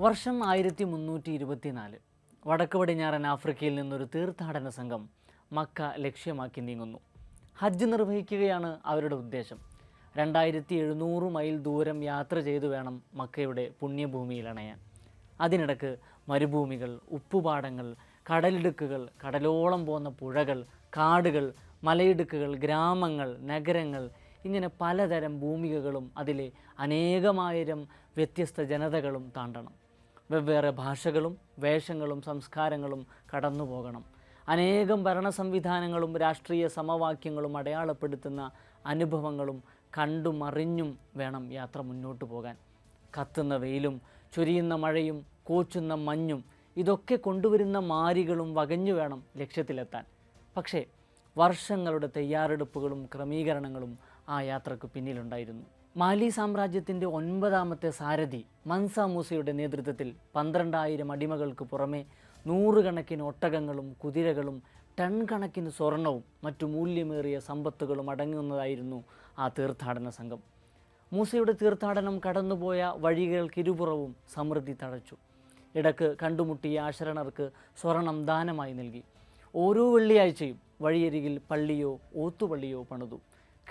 വർഷം ആയിരത്തി മുന്നൂറ്റി ഇരുപത്തിനാല് വടക്ക് പടിഞ്ഞാറൻ ആഫ്രിക്കയിൽ നിന്നൊരു തീർത്ഥാടന സംഘം മക്ക ലക്ഷ്യമാക്കി നീങ്ങുന്നു. ഹജ്ജ് നിർവഹിക്കുകയാണ് അവരുടെ ഉദ്ദേശം. രണ്ടായിരത്തി എഴുന്നൂറ് മൈൽ ദൂരം യാത്ര ചെയ്തു വേണം മക്കയുടെ പുണ്യഭൂമിയിൽ അണയാൻ. അതിനിടക്ക് മരുഭൂമികൾ ഉപ്പുപാടങ്ങൾ കടലിടുക്കുകൾ കടലോളം പോകുന്ന പുഴകൾ കാടുകൾ മലയിടുക്കുകൾ ഗ്രാമങ്ങൾ നഗരങ്ങൾ ഇങ്ങനെ പലതരം ഭൂമികകളും അതിലെ അനേകമായിരം വ്യത്യസ്ത ജനതകളും താണ്ടണം. വെവ്വേറെ ഭാഷകളും വേഷങ്ങളും സംസ്കാരങ്ങളും കടന്നു പോകണം. അനേകം ഭരണ സംവിധാനങ്ങളും രാഷ്ട്രീയ സമവാക്യങ്ങളും അടയാളപ്പെടുത്തുന്ന അനുഭവങ്ങളും കണ്ടും അറിഞ്ഞും വേണം യാത്ര മുന്നോട്ട് പോകാൻ. കത്തുന്ന വെയിലും ചൊരിയുന്ന മഴയും കോച്ചുന്ന മഞ്ഞും ഇതൊക്കെ കൊണ്ടുവരുന്ന മാരികളും വകഞ്ഞു വേണം ലക്ഷ്യത്തിലെത്താൻ. പക്ഷേ വർഷങ്ങളുടെ തയ്യാറെടുപ്പുകളും ക്രമീകരണങ്ങളും ആ യാത്രയ്ക്ക് പിന്നിലുണ്ടായിരുന്നു. മാലി സാമ്രാജ്യത്തിന്റെ ഒൻപതാമത്തെ സാരഥി മൻസ മൂസയുടെ നേതൃത്വത്തിൽ പന്ത്രണ്ടായിരം അടിമകൾക്ക് പുറമെ നൂറുകണക്കിന് ഒട്ടകങ്ങളും കുതിരകളും ടൺ കണക്കിന് സ്വർണവും മറ്റു മൂല്യമേറിയ സമ്പത്തുകളും അടങ്ങുന്നതായിരുന്നു ആ തീർത്ഥാടന സംഘം. മൂസയുടെ തീർത്ഥാടനം കടന്നുപോയ വഴികൾക്കിരുപുറവും സമൃദ്ധി തഴച്ചു. ഇടയ്ക്ക് കണ്ടുമുട്ടിയ ആശരണർക്ക് സ്വർണം ദാനമായി നൽകി. ഓരോ വെള്ളിയാഴ്ചയും വഴിയരികിൽ പള്ളിയോ ഓത്തുപള്ളിയോ പണിതു.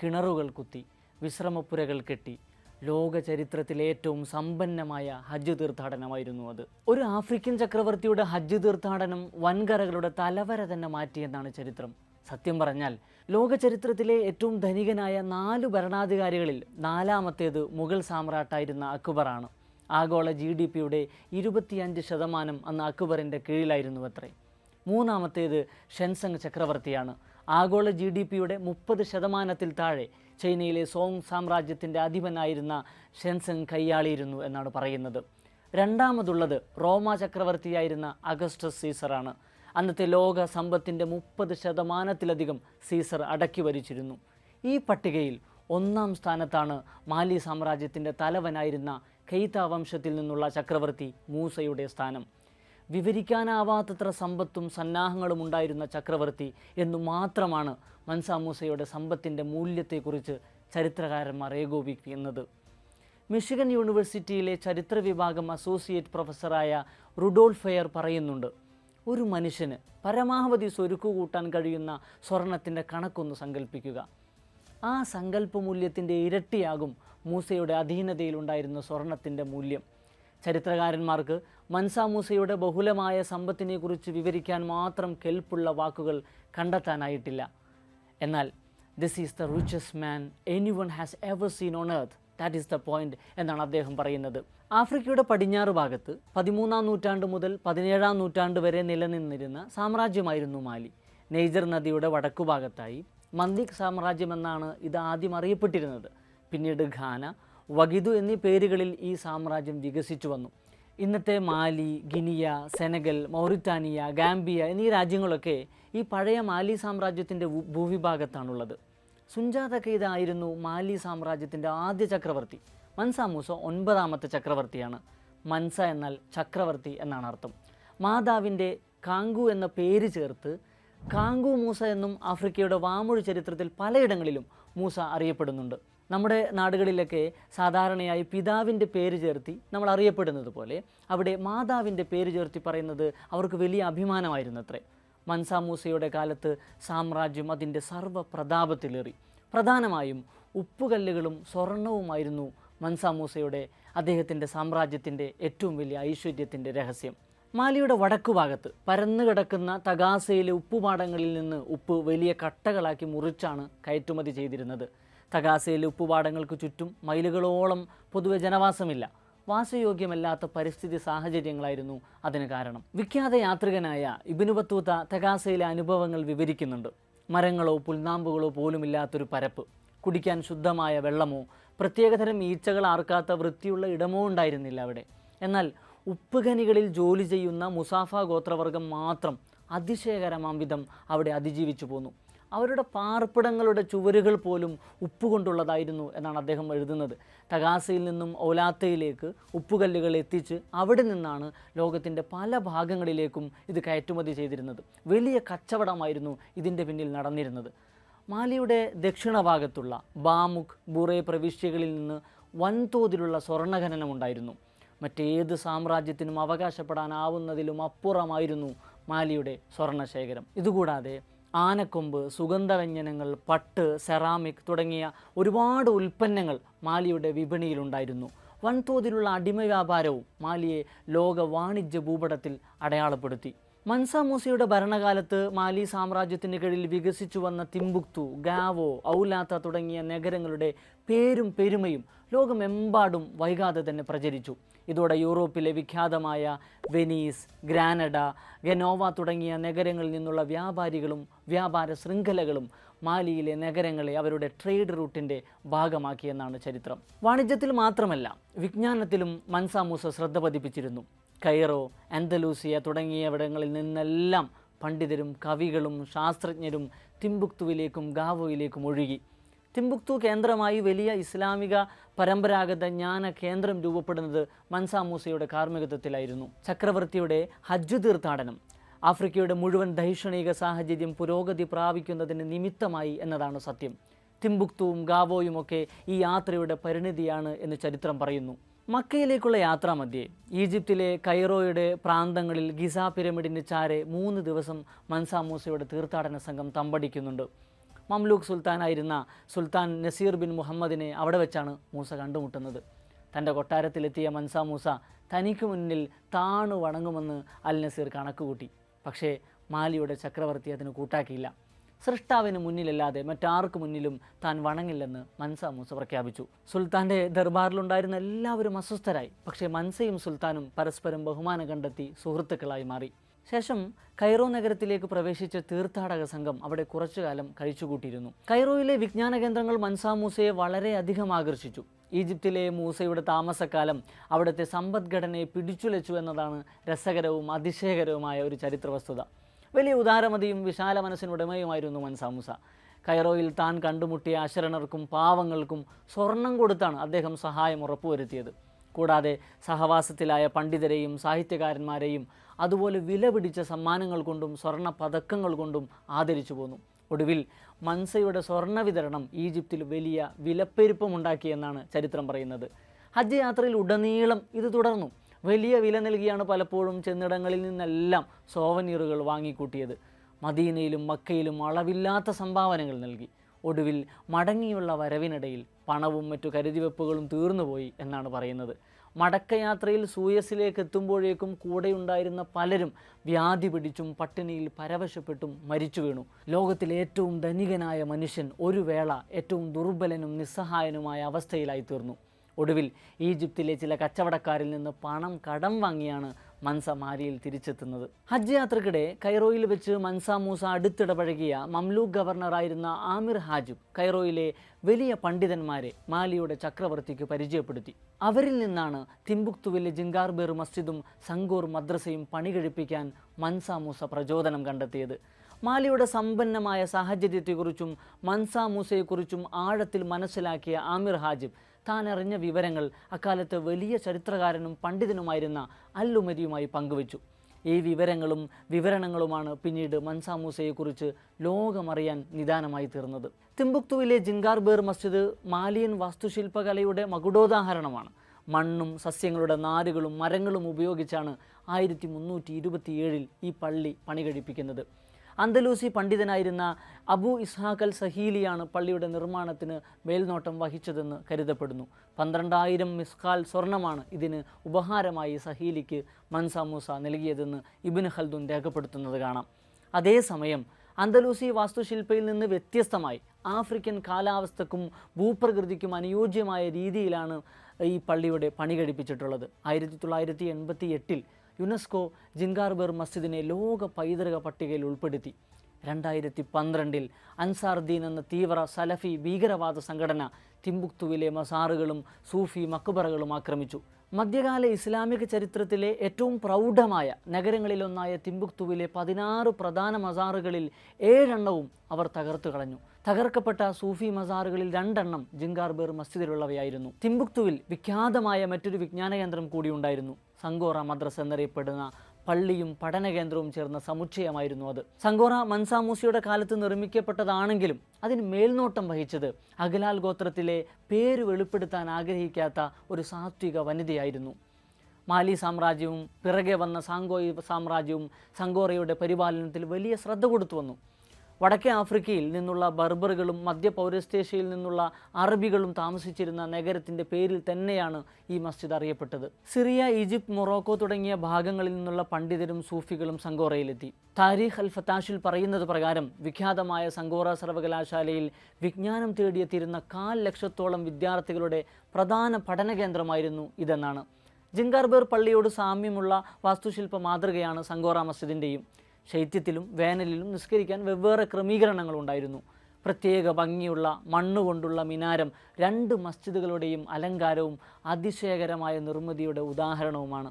കിണറുകൾ കുത്തി. വിശ്രമപ്പുരകൾ കെട്ടി ലോക ചരിത്രത്തിലെ ഏറ്റവും സമ്പന്നമായ ഹജ്ജ് തീർത്ഥാടനമായിരുന്നു അത്. ഒരു ആഫ്രിക്കൻ ചക്രവർത്തിയുടെ ഹജ്ജ് തീർത്ഥാടനം വൻകരകളുടെ തലവര തന്നെ മാറ്റിയെന്നാണ് ചരിത്രം. സത്യം പറഞ്ഞാൽ ലോക ചരിത്രത്തിലെ ഏറ്റവും ധനികനായ നാല് ഭരണാധികാരികളിൽ നാലാമത്തേത് മുഗൾ സാമ്രാട്ടായിരുന്ന അക്ബറാണ്. ആഗോള ജി ഡി പിയുടെ ഇരുപത്തിയഞ്ച് ശതമാനം അന്ന് അക്ബറിന്റെ കീഴിലായിരുന്നു അത്രേ. മൂന്നാമത്തേത് ഷെൻസങ് ചക്രവർത്തിയാണ്. ആഗോള ജി ഡി പിയുടെ മുപ്പത് ശതമാനത്തിൽ താഴെ ചൈനയിലെ സോങ് സാമ്രാജ്യത്തിന്റെ അധിപനായിരുന്ന ഷെൻസങ് കൈയാളിയിരുന്നു എന്നാണ് പറയുന്നത്. രണ്ടാമതുള്ളത് റോമ ചക്രവർത്തിയായിരുന്ന അഗസ്റ്റസ് സീസറാണ്. അന്നത്തെ ലോക സമ്പത്തിന്റെ മുപ്പത് ശതമാനത്തിലധികം സീസർ അടക്കി വരിച്ചിരുന്നു ഈ പട്ടികയിൽ ഒന്നാം സ്ഥാനത്താണ് മാലി സാമ്രാജ്യത്തിന്റെ തലവനായിരുന്ന കെയ്ത്ത വംശത്തിൽ നിന്നുള്ള ചക്രവർത്തി മൂസയുടെ സ്ഥാനം. വിവരിക്കാനാവാത്തത്ര സമ്പത്തും സന്നാഹങ്ങളും ഉണ്ടായിരുന്ന ചക്രവർത്തി എന്നു മാത്രമാണ് മൻസാ മൂസയുടെ സമ്പത്തിന്റെ മൂല്യത്തെക്കുറിച്ച് ചരിത്രകാരന്മാർ ഏകോപിക്കുന്നത് മിഷിഗൻ യൂണിവേഴ്സിറ്റിയിലെ ചരിത്ര വിഭാഗം അസോസിയേറ്റ് പ്രൊഫസറായ റുഡോൾഫ് പറയുന്നുണ്ട് ഒരു മനുഷ്യന് പരമാവധി സ്വരുക്കു കൂട്ടാൻ കഴിയുന്ന സ്വർണത്തിന്റെ കണക്കൊന്ന് സങ്കല്പിക്കുക ആ സങ്കല്പ മൂല്യത്തിന്റെ ഇരട്ടിയാകും മൂസയുടെ അധീനതയിലുണ്ടായിരുന്ന സ്വർണത്തിന്റെ മൂല്യം. ചരിത്രകാരന്മാർക്ക് മൻസാമൂസയുടെ ബഹുലമായ സമ്പത്തിനെക്കുറിച്ച് വിവരിക്കാൻ മാത്രം കെൽപ്പുള്ള വാക്കുകൾ കണ്ടെത്താനായിട്ടില്ല. എന്നാൽ this is the richest man any one has ever seen on earth that is the point എന്നാണ് അദ്ദേഹം പറയുന്നത്. ആഫ്രിക്കയുടെ പടിഞ്ഞാറ് ഭാഗത്ത് പതിമൂന്നാം നൂറ്റാണ്ട് മുതൽ പതിനേഴാം നൂറ്റാണ്ട് വരെ നിലനിന്നിരുന്ന സാമ്രാജ്യമായിരുന്നു മാലി. നെയ്ജർ നദിയുടെ വടക്കുഭാഗത്തായി മന്ദിക് സാമ്രാജ്യമെന്നാണ് ഇത് ആദ്യം അറിയപ്പെട്ടിരുന്നത്. പിന്നീട് ഘാന വഗിദു എന്നീ പേരുകളിൽ ഈ സാമ്രാജ്യം വികസിച്ചു വന്നു. ഇന്നത്തെ Mali Guinea Senegal Mauritania Gambia എന്നീ രാജ്യങ്ങളൊക്കെ ഈ പഴയ മാലി സാമ്രാജ്യത്തിന്റെ ഭൂവിഭാഗത്താണുള്ളത്. സുഞ്ചാത കെയ്തായിരുന്നു മാലി സാമ്രാജ്യത്തിന്റെ ആദ്യ ചക്രവർത്തി. മൻസ മൂസ ഒൻപതാമത്തെ ചക്രവർത്തിയാണ്. മൻസ എന്നാൽ ചക്രവർത്തി എന്നാണ് അർത്ഥം. മാതാവിന്റെ കാങ്കു എന്ന പേര് ചേർത്ത് കാങ്കു മൂസ എന്നും ആഫ്രിക്കയുടെ വാമൊഴി ചരിത്രത്തിൽ പലയിടങ്ങളിലും മൂസ അറിയപ്പെടുന്നുണ്ട്. നമ്മുടെ നാടുകളിലൊക്കെ സാധാരണയായി പിതാവിന്റെ പേര് ചേർത്തി നമ്മൾ അറിയപ്പെടുന്നത് പോലെ അവിടെ മാതാവിന്റെ പേര് ചേർത്തി പറയുന്നത് അവർക്ക് വലിയ അഭിമാനമായിരുന്നു അത്രേ മൂസയുടെ കാലത്ത് സാമ്രാജ്യം അതിന്റെ സർവപ്രതാപത്തിലേറി. പ്രധാനമായും ഉപ്പുകല്ലുകളും സ്വർണവുമായിരുന്നു മൻസ മൂസയുടെ അദ്ദേഹത്തിന്റെ സാമ്രാജ്യത്തിന്റെ ഏറ്റവും വലിയ ഐശ്വര്യത്തിന്റെ രഹസ്യം. മാലിയുടെ പരന്നു കിടക്കുന്ന തഗാസയിലെ ഉപ്പുപാടങ്ങളിൽ നിന്ന് ഉപ്പ് വലിയ കട്ടകളാക്കി മുറിച്ചാണ് കയറ്റുമതി ചെയ്തിരുന്നത്. തഗാസയിലെ ഉപ്പുപാടങ്ങൾക്ക് ചുറ്റും മൈലുകളോളം പൊതുവെ ജനവാസമില്ല. വാസയോഗ്യമല്ലാത്ത പരിസ്ഥിതി സാഹചര്യങ്ങളായിരുന്നു അതിന് കാരണം. വിഖ്യാത യാത്രികനായ ഇബിനു ബത്തൂത്ത തകാസയിലെ അനുഭവങ്ങൾ വിവരിക്കുന്നുണ്ട്. മരങ്ങളോ പുൽനാമ്പുകളോ പോലുമില്ലാത്തൊരു പരപ്പ്. കുടിക്കാൻ ശുദ്ധമായ വെള്ളമോ പ്രത്യേകതരം ഈച്ചകൾ ആർക്കാത്ത വൃത്തിയുള്ള ഇടമോ ഉണ്ടായിരുന്നില്ല അവിടെ. എന്നാൽ ഉപ്പുഖനികളിൽ ജോലി ചെയ്യുന്ന മുസാഫ ഗോത്രവർഗം മാത്രം അതിശയകരമാം വിധം അവിടെ അതിജീവിച്ചു പോന്നു. അവരുടെ പാർപ്പിടങ്ങളുടെ ചുവരുകൾ പോലും ഉപ്പുകൊണ്ടുള്ളതായിരുന്നു എന്നാണ് അദ്ദേഹം എഴുതുന്നത്. തകാസയിൽ നിന്നും ഓലാത്തയിലേക്ക് ഉപ്പുകല്ലുകൾ എത്തിച്ച് അവിടെ നിന്നാണ് ലോകത്തിന്റെ പല ഭാഗങ്ങളിലേക്കും ഇത് കയറ്റുമതി ചെയ്തിരുന്നത്. വലിയ കച്ചവടമായിരുന്നു ഇതിന്റെ പിന്നിൽ നടന്നിരുന്നത്. മാലിയുടെ ദക്ഷിണ ഭാഗത്തുള്ള ബാമുഖ് ബുറെ പ്രവിശ്യകളിൽ നിന്ന് വൻതോതിലുള്ള സ്വർണഖനനം ഉണ്ടായിരുന്നു മറ്റേത് സാമ്രാജ്യത്തിനും അവകാശപ്പെടാനാവുന്നതിലും അപ്പുറമായിരുന്നു മാലിയുടെ സ്വർണശേഖരം. ഇതുകൂടാതെ ആനക്കൊമ്പ് സുഗന്ധവ്യഞ്ജനങ്ങൾ പട്ട് സെറാമിക് തുടങ്ങിയ ഒരുപാട് ഉൽപ്പന്നങ്ങൾ മാലിയുടെ വിപണിയിലുണ്ടായിരുന്നു. വൻതോതിലുള്ള അടിമ വ്യാപാരവും മാലിയെ ലോക വാണിജ്യ ഭൂപടത്തിൽ അടയാളപ്പെടുത്തി. മൻസ മൂസയുടെ ഭരണകാലത്ത് മാലി സാമ്രാജ്യത്തിന് കീഴിൽ വികസിച്ചു വന്ന തിമ്പുക്തു ഗാവോ ഔലാത്ത തുടങ്ങിയ നഗരങ്ങളുടെ പേരും പെരുമയും ലോകമെമ്പാടും വൈകാതെ തന്നെ പ്രചരിച്ചു. ഇതോടെ യൂറോപ്പിലെ വിഖ്യാതമായ വെനീസ് ഗ്രാനഡ ഗനോവ തുടങ്ങിയ നഗരങ്ങളിൽ നിന്നുള്ള വ്യാപാരികളും വ്യാപാര ശൃംഖലകളും മാലിയിലെ നഗരങ്ങളെ അവരുടെ ട്രേഡ് റൂട്ടിന്റെ ഭാഗമാക്കിയെന്നാണ് ചരിത്രം. വാണിജ്യത്തിൽ മാത്രമല്ല വിജ്ഞാനത്തിലും മൻസാമൂസ ശ്രദ്ധ പതിപ്പിച്ചിരുന്നു. കൈറോ ആന്തലൂസിയ തുടങ്ങിയവിടങ്ങളിൽ നിന്നെല്ലാം പണ്ഡിതരും കവികളും ശാസ്ത്രജ്ഞരും തിമ്പുക്തുവിലേക്കും ഗാവോയിലേക്കും ഒഴുകി. തിമ്പുക്തു കേന്ദ്രമായി വലിയ ഇസ്ലാമിക പരമ്പരാഗത ജ്ഞാന കേന്ദ്രം രൂപപ്പെടുന്നത് മൻസാമൂസയുടെ കാർമ്മികത്വത്തിലായിരുന്നു. ചക്രവർത്തിയുടെ ഹജ്ജ് തീർത്ഥാടനം ആഫ്രിക്കയുടെ മുഴുവൻ ദൈക്ഷണിക സാഹചര്യം പുരോഗതി പ്രാപിക്കുന്നതിന് നിമിത്തമായി എന്നതാണ് സത്യം. തിമ്പുക്തുവും ഗാവോയുമൊക്കെ ഈ യാത്രയുടെ പരിണിതിയാണ് എന്ന് ചരിത്രം പറയുന്നു. മക്കയിലേക്കുള്ള യാത്രാമധ്യേ ഈജിപ്തിലെ കൈറോയുടെ പ്രാന്തങ്ങളിൽ ഗിസ പിരമിഡിന് ചാരെ മൂന്ന് ദിവസം മൻസാമൂസയുടെ തീർത്ഥാടന സംഘം തമ്പടിക്കുന്നുണ്ട്. മംലൂക്ക് സുൽത്താനായിരുന്ന സുൽത്താൻ നസീർ ബിൻ മുഹമ്മദിനെ അവിടെ വെച്ചാണ് മൂസ കണ്ടുമുട്ടുന്നത്. തന്റെ കൊട്ടാരത്തിലെത്തിയ മൻസ മൂസ തനിക്ക് മുന്നിൽ താണു വണങ്ങുമെന്ന് അൽ നസീർ കണക്കുകൂട്ടി പക്ഷേ മാലിയുടെ ചക്രവർത്തി അതിന് കൂട്ടാക്കിയില്ല. സൃഷ്ടാവിന് മുന്നിലല്ലാതെ മറ്റാർക്ക് മുന്നിലും താൻ വണങ്ങില്ലെന്ന് മൻസ മൂസ പ്രഖ്യാപിച്ചു. സുൽത്താന്റെ ദർബാറിലുണ്ടായിരുന്ന എല്ലാവരും അസ്വസ്ഥരായി. പക്ഷേ മൻസയും സുൽത്താനും പരസ്പരം ബഹുമാനം കണ്ടെത്തി സുഹൃത്തുക്കളായി മാറി. ശേഷം കൈറോ നഗരത്തിലേക്ക് പ്രവേശിച്ച തീർത്ഥാടക സംഘം അവിടെ കുറച്ചുകാലം കഴിച്ചുകൂട്ടിയിരുന്നു. കൈറോയിലെ വിജ്ഞാന കേന്ദ്രങ്ങൾ മൻസാ മൂസയെ വളരെയധികം ആകർഷിച്ചു. ഈജിപ്തിലെ മൂസയുടെ താമസക്കാലം അവിടുത്തെ സമ്പദ്ഘടനയെ പിടിച്ചുലച്ചു എന്നതാണ് രസകരവും അതിശയകരവുമായ ഒരു ചരിത്ര വസ്തുത വലിയ ഉദാരമതിയും വിശാല മനസ്സിനുടമയുമായിരുന്നു മൻസാ മൂസ. കൈറോയിൽ താൻ കണ്ടുമുട്ടിയ അശരണർക്കും പാവങ്ങൾക്കും സ്വർണം കൊടുത്താണ് അദ്ദേഹം സഹായം ഉറപ്പുവരുത്തിയത്. കൂടാതെ സഹവാസത്തിലായ പണ്ഡിതരെയും സാഹിത്യകാരന്മാരെയും അതുപോലെ വില പിടിച്ച സമ്മാനങ്ങൾ കൊണ്ടും സ്വർണ പതക്കങ്ങൾ കൊണ്ടും ആദരിച്ചു പോന്നു. ഒടുവിൽ മൻസയുടെ സ്വർണ വിതരണം ഈജിപ്തിൽ വലിയ വിലപ്പെരുപ്പമുണ്ടാക്കിയെന്നാണ് ചരിത്രം പറയുന്നത്. ഹജ്ജ് യാത്രയിൽ ഉടനീളം ഇത് തുടർന്നു. വലിയ വില നൽകിയാണ് പലപ്പോഴും ചെന്നിടങ്ങളിൽ നിന്നെല്ലാം സോവനീറുകൾ വാങ്ങിക്കൂട്ടിയത്. മദീനയിലും മക്കയിലും അളവില്ലാത്ത സംഭാവനകൾ നൽകി. ഒടുവിൽ മടങ്ങിയുള്ള വരവിനിടയിൽ പണവും മറ്റു കരുതിവെപ്പുകളും തീർന്നുപോയി എന്നാണ് പറയുന്നത്. മടക്കയാത്രയിൽ സൂയസിലേക്ക് എത്തുമ്പോഴേക്കും കൂടെയുണ്ടായിരുന്ന പലരും വ്യാധി പിടിച്ചും പട്ടിണിയിൽ പരവശപ്പെട്ടും മരിച്ചു വീണു. ലോകത്തിലെ ഏറ്റവും ധനികനായ മനുഷ്യൻ ഒരു വേള ഏറ്റവും ദുർബലനും നിസ്സഹായനുമായ അവസ്ഥയിലായി തീർന്നു ഒടുവിൽ ഈജിപ്തിലെ ചില കച്ചവടക്കാരിൽ നിന്ന് പണം കടം വാങ്ങിയാണ് മൻസ മാരിയിൽ തിരിച്ചെത്തുന്നത്. ഹജ്ജ് യാത്രക്കിടെ കൈറോയിൽ വെച്ച് മൻസ മൂസ അടുത്തിടപഴകിയ മംലൂക്ക് ഗവർണറായിരുന്ന ആമിർ ഹാജിബ് കൈറോയിലെ വലിയ പണ്ഡിതന്മാരെ മാലിയുടെ ചക്രവർത്തിക്ക് പരിചയപ്പെടുത്തി. അവരിൽ നിന്നാണ് തിമ്പുക്തുവിലെ ജിങ്കാർബേർ മസ്ജിദും സംഗൂർ മദ്രസയും പണി കഴിപ്പിക്കാൻ മൻസ മൂസ പ്രചോദനം കണ്ടെത്തിയത്. മാലിയുടെ സമ്പന്നമായ സാഹചര്യത്തെക്കുറിച്ചും മൻസാ മൂസയെക്കുറിച്ചും ആഴത്തിൽ മനസ്സിലാക്കിയ ആമിർ ഹാജിബ് താൻ അറിഞ്ഞ വിവരങ്ങൾ അക്കാലത്ത് വലിയ ചരിത്രകാരനും പണ്ഡിതനുമായിരുന്ന അല്ലുമരിയുമായി പങ്കുവച്ചു. ഈ വിവരങ്ങളും വിവരണങ്ങളുമാണ് പിന്നീട് മൻസാ മൂസയെക്കുറിച്ച് ലോകമറിയാൻ നിദാനമായി തീർന്നത്. തിമ്പുക്തുവിലെ ജിങ്കാർബേർ മസ്ജിദ് മാലിയൻ വാസ്തുശില്പകലയുടെ മകുടോദാഹരണമാണ്. മണ്ണും സസ്യങ്ങളുടെ നാരുകളും മരങ്ങളും ഉപയോഗിച്ചാണ് ആയിരത്തി മുന്നൂറ്റി ഇരുപത്തിയേഴിൽ ഈ പള്ളി പണി കഴിപ്പിക്കുന്നത് അന്തലൂസി പണ്ഡിതനായിരുന്ന അബു ഇസ്ഹാഖൽ സഹീലിയാണ് പള്ളിയുടെ നിർമ്മാണത്തിന് മേൽനോട്ടം വഹിച്ചതെന്ന് കരുതപ്പെടുന്നു. പന്ത്രണ്ടായിരം മിസ്കാൽ സ്വർണമാണ് ഇതിന് ഉപഹാരമായി സഹീലിക്ക് മൻസാമൂസ നൽകിയതെന്ന് ഇബിൻ ഖൽദുൻ രേഖപ്പെടുത്തുന്നത് കാണാം. അതേസമയം അന്തലൂസി വാസ്തുശില്പയിൽ നിന്ന് വ്യത്യസ്തമായി ആഫ്രിക്കൻ കാലാവസ്ഥക്കും ഭൂപ്രകൃതിക്കും അനുയോജ്യമായ രീതിയിലാണ് ഈ പള്ളിയുടെ പണി കഴിപ്പിച്ചിട്ടുള്ളത് ആയിരത്തി തൊള്ളായിരത്തി എൺപത്തി എട്ടിൽ യുനെസ്കോ ജിൻഗാർബർ മസ്ജിദിനെ ലോക പൈതൃക പട്ടികയിൽ ഉൾപ്പെടുത്തി. രണ്ടായിരത്തി പന്ത്രണ്ടിൽ അൻസാർദീൻ എന്ന തീവ്ര സലഫി ഭീകരവാദ സംഘടന തിമ്പുക്തുവിലെ മസാറുകളും സൂഫി മക്ബറകളും ആക്രമിച്ചു. മധ്യകാല ഇസ്ലാമിക ചരിത്രത്തിലെ ഏറ്റവും പ്രൗഢമായ നഗരങ്ങളിലൊന്നായ തിമ്പുക്തുവിലെ പതിനാറ് പ്രധാന മസാറുകളിൽ ഏഴെണ്ണവും അവർ തകർത്തു കളഞ്ഞു. തകർക്കപ്പെട്ട സൂഫി മസാറുകളിൽ രണ്ടെണ്ണം ജിങ്കാർബേർ മസ്ജിദിലുള്ളവയായിരുന്നു. തിമ്പുക്തുവിൽ വിഖ്യാതമായ മറ്റൊരു വിജ്ഞാന കേന്ദ്രം കൂടി ഉണ്ടായിരുന്നു. സങ്കോറ മദ്രസ എന്നറിയപ്പെടുന്ന പള്ളിയും പഠന കേന്ദ്രവും ചേർന്ന സമുച്ചയമായിരുന്നു അത്. സങ്കോറ മൻസാമൂസിയുടെ കാലത്ത് നിർമ്മിക്കപ്പെട്ടതാണെങ്കിലും അതിന് മേൽനോട്ടം വഹിച്ചത് അഗലാൽ ഗോത്രത്തിലെ പേര് വെളിപ്പെടുത്താൻ ആഗ്രഹിക്കാത്ത ഒരു സാത്വിക വനിതയായിരുന്നു. മാലി സാമ്രാജ്യവും പിറകെ വന്ന സാങ്കോയി സാമ്രാജ്യവും സങ്കോറയുടെ പരിപാലനത്തിൽ വലിയ ശ്രദ്ധ കൊടുത്തു വന്നു. വടക്കേ ആഫ്രിക്കയിൽ നിന്നുള്ള ബർബറുകളും മധ്യ പൗരസ്തേഷ്യയിൽ നിന്നുള്ള അറബികളും താമസിച്ചിരുന്ന നഗരത്തിന്റെ പേരിൽ തന്നെയാണ് ഈ മസ്ജിദ് അറിയപ്പെട്ടത്. സിറിയ ഈജിപ്ത് മൊറോക്കോ തുടങ്ങിയ ഭാഗങ്ങളിൽ നിന്നുള്ള പണ്ഡിതരും സൂഫികളും സങ്കോറയിലെത്തി താരിഖ് അൽ ഫത്താഷിൽ പറയുന്നത് പ്രകാരം വിഖ്യാതമായ സങ്കോറ സർവകലാശാലയിൽ വിജ്ഞാനം തേടിയെത്തിയിരുന്ന കാൽ ലക്ഷത്തോളം വിദ്യാർത്ഥികളുടെ പ്രധാന പഠന കേന്ദ്രമായിരുന്നു ഇതെന്നാണ്. ജിങ്കാർബേർ പള്ളിയോട് സാമ്യമുള്ള വാസ്തുശില്പ മാതൃകയാണ് സങ്കോറ മസ്ജിദിന്റെയും ശൈത്യത്തിലും വേനലിലും നിസ്കരിക്കാൻ വെവ്വേറെ ക്രമീകരണങ്ങൾ ഉണ്ടായിരുന്നു പ്രത്യേക ഭംഗിയുള്ള മണ്ണുകൊണ്ടുള്ള മിനാരം രണ്ട് മസ്ജിദുകളുടെയും അലങ്കാരവും അതിശയകരമായ നിർമ്മിതിയുടെ ഉദാഹരണവുമാണ്.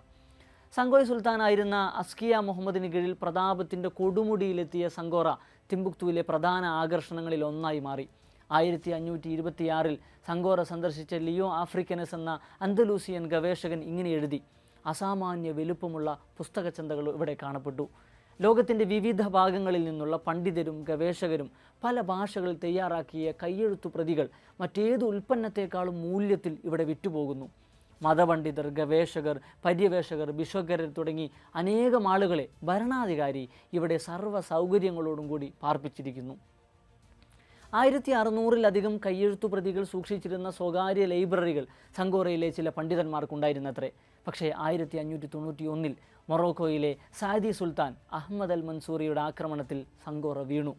സംഗോയ് സുൽത്താനായിരുന്ന അസ്കിയ മുഹമ്മദിന് കീഴിൽ പ്രതാപത്തിന്റെ കൊടുമുടിയിലെത്തിയ സങ്കോറ തിമ്പുക്തുവിലെ പ്രധാന ആകർഷണങ്ങളിൽ ഒന്നായി മാറി. ആയിരത്തി അഞ്ഞൂറ്റി ഇരുപത്തിയാറിൽ സങ്കോറ സന്ദർശിച്ച ലിയോ ആഫ്രിക്കനസ് എന്ന അന്തലൂസിയൻ ഗവേഷകൻ ഇങ്ങനെ എഴുതി അസാമാന്യ വലുപ്പമുള്ള പുസ്തകചന്തകൾ ഇവിടെ കാണപ്പെട്ടു. ലോകത്തിന്റെ വിവിധ ഭാഗങ്ങളിൽ നിന്നുള്ള പണ്ഡിതരും ഗവേഷകരും പല ഭാഷകളിൽ തയ്യാറാക്കിയ കയ്യെഴുത്തു പ്രതികൾ മറ്റേത് ഉൽപ്പന്നത്തെക്കാളും മൂല്യത്തിൽ ഇവിടെ വിറ്റുപോകുന്നു. മതപണ്ഡിതർ ഗവേഷകർ പര്യവേഷകർ വിശ്വകരർ തുടങ്ങി അനേകം ആളുകളെ ഭരണാധികാരി ഇവിടെ സർവ സൗകര്യങ്ങളോടും കൂടി പാർപ്പിച്ചിരിക്കുന്നു. ആയിരത്തി അറുന്നൂറിലധികം കയ്യെഴുത്തു പ്രതികൾ സൂക്ഷിച്ചിരുന്ന സ്വകാര്യ ലൈബ്രറികൾ സങ്കോറയിലെ ചില പണ്ഡിതന്മാർക്കുണ്ടായിരുന്നത്രേ. പക്ഷേ ആയിരത്തി അഞ്ഞൂറ്റി തൊണ്ണൂറ്റി ഒന്നിൽ മൊറോക്കോയിലെ സാദി സുൽത്താൻ അഹമ്മദ് അൽ മൻസൂറിയുടെ ആക്രമണത്തിൽ സങ്കോറ വീണു.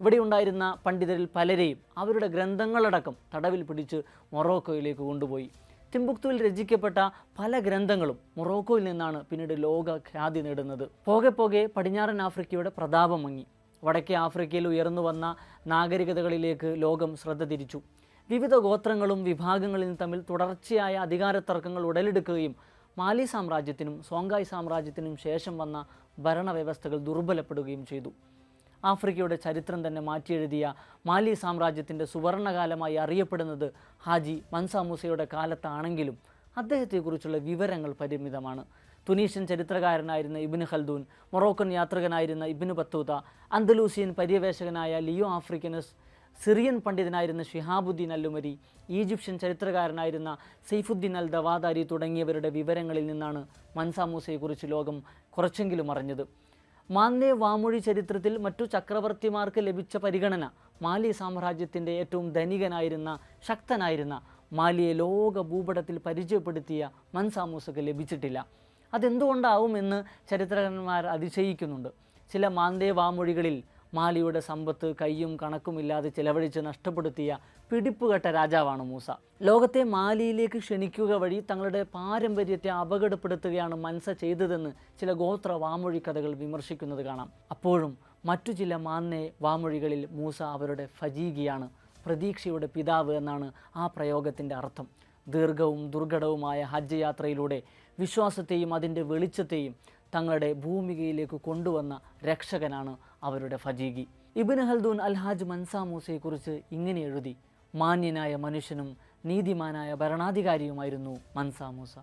ഇവിടെയുണ്ടായിരുന്ന പണ്ഡിതരിൽ പലരെയും അവരുടെ ഗ്രന്ഥങ്ങളടക്കം തടവിൽ പിടിച്ച് മൊറോക്കോയിലേക്ക് കൊണ്ടുപോയി. തിമ്പുക്തുവിൽ രചിക്കപ്പെട്ട പല ഗ്രന്ഥങ്ങളും മൊറോക്കോയിൽ നിന്നാണ് പിന്നീട് ലോക ഖ്യാതി നേടുന്നത്. പോകെ പോകെ പടിഞ്ഞാറൻ ആഫ്രിക്കയുടെ പ്രതാപം മങ്ങി. വടക്കേ ആഫ്രിക്കയിൽ ഉയർന്നു വന്ന നാഗരികതകളിലേക്ക് ലോകം ശ്രദ്ധ തിരിച്ചു. വിവിധ ഗോത്രങ്ങളും വിഭാഗങ്ങളും തമ്മിൽ തുടർച്ചയായ അധികാര തർക്കങ്ങൾ ഉടലെടുക്കുകയും മാലി സാമ്രാജ്യത്തിനും സോങ്കായ് സാമ്രാജ്യത്തിനും ശേഷം വന്ന ഭരണവ്യവസ്ഥകൾ ദുർബലപ്പെടുകയും ചെയ്തു. ആഫ്രിക്കയുടെ ചരിത്രം തന്നെ മാറ്റിയെഴുതിയ മാലി സാമ്രാജ്യത്തിന്റെ സുവർണകാലമായി അറിയപ്പെടുന്നത് ഹാജി മൻസാമൂസയുടെ കാലത്താണെങ്കിലും അദ്ദേഹത്തെക്കുറിച്ചുള്ള വിവരങ്ങൾ പരിമിതമാണ്. തുനീഷ്യൻ ചരിത്രകാരനായിരുന്ന ഇബിന് ഖൽദൂൻ മൊറോക്കൻ യാത്രികനായിരുന്ന ഇബിന് ബത്തൂത അന്തലൂസിയൻ പര്യവേഷകനായ ലിയോ ആഫ്രിക്കനസ് സിറിയൻ പണ്ഡിതനായിരുന്ന ഷിഹാബുദ്ദീൻ അല്ലുമരി ഈജിപ്ഷ്യൻ ചരിത്രകാരനായിരുന്ന സെയ്ഫുദ്ദീൻ അൽ ദവാദാരി തുടങ്ങിയവരുടെ വിവരങ്ങളിൽ നിന്നാണ് മൻസാമൂസയെക്കുറിച്ച് ലോകം കുറച്ചെങ്കിലും അറിഞ്ഞത്. മാന്ദേ വാമൊഴി ചരിത്രത്തിൽ മറ്റു ചക്രവർത്തിമാർക്ക് ലഭിച്ച പരിഗണന മാലി സാമ്രാജ്യത്തിന്റെ ഏറ്റവും ധനികനായിരുന്ന ശക്തനായിരുന്ന മാലിയെ ലോക ഭൂപടത്തിൽ പരിചയപ്പെടുത്തിയ മൻസാമൂസക്ക് ലഭിച്ചിട്ടില്ല. അതെന്തുകൊണ്ടാവുമെന്ന് ചരിത്രകാരന്മാർ അതിശയിക്കുന്നുണ്ട്. ചില മാന്തേ വാമൊഴികളിൽ മാലിയുടെ സമ്പത്ത് കയ്യും കണക്കുമില്ലാതെ ചെലവഴിച്ച് നഷ്ടപ്പെടുത്തിയ പിടിപ്പുകെട്ട രാജാവാണ് മൂസ. ലോകത്തെ മാലിയിലേക്ക് ക്ഷണിക്കുക വഴി തങ്ങളുടെ പാരമ്പര്യത്തെ അപകടപ്പെടുത്തുകയാണ് മൻസ ചെയ്തതെന്ന് ചില ഗോത്ര വാമൊഴി കഥകൾ വിമർശിക്കുന്നത് കാണാം. അപ്പോഴും മറ്റു ചില മാന്നെ വാമൊഴികളിൽ മൂസ അവരുടെ ഫജീഗിയാണ് പ്രതീക്ഷയുടെ പിതാവ് എന്നാണ് ആ പ്രയോഗത്തിന്റെ അർത്ഥം. ദീർഘവും ദുർഘടവുമായ ഹജ്ജ് യാത്രയിലൂടെ വിശ്വാസത്തെയും അതിന്റെ വെളിച്ചത്തെയും തങ്ങളുടെ ഭൂമികയിലേക്ക് കൊണ്ടുവന്ന രക്ഷകനാണ് അവരുടെ ഫജീഗി. ഇബിൻ ഹൽദൂൻ അൽഹാജ് മൻസാ മൂസയെക്കുറിച്ച് ഇങ്ങനെ എഴുതി മാന്യനായ മനുഷ്യനും നീതിമാനായ ഭരണാധികാരിയുമായിരുന്നു മൻസാ മൂസ.